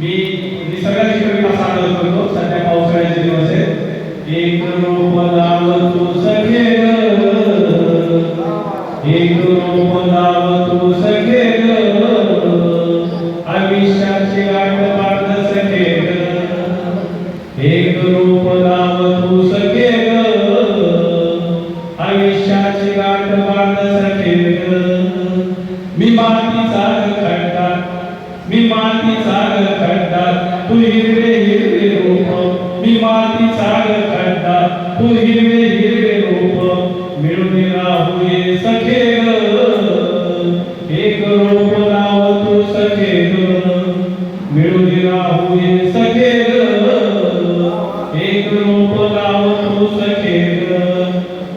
मी निसर्गाची कविता सादर करतो? सध्या पावसाळ्याचे दिवस आहेत. एक रूप लाव तू सखे एक रूप लाव तू सखे ग. आयुष्याची गाठ पाठ सखे एक रूप लाव तू सखे ग. आयुष्याची गाठ पाठ सखे मी मातीचा खड्डा मी मातीचा हिरवे हिरवे रूप मी माती मातीचा खड्डा तू हिरवे हिरवे रूप. मिळून राहुये सखे एक रूप लाव तू सखे मिळून राहुये सखे एक रूप लाव तू सखे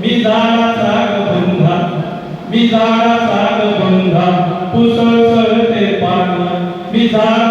मी झाडा साग बंधा मी झाडा साग बंधा तू सळसळते पान. मी झाडाचा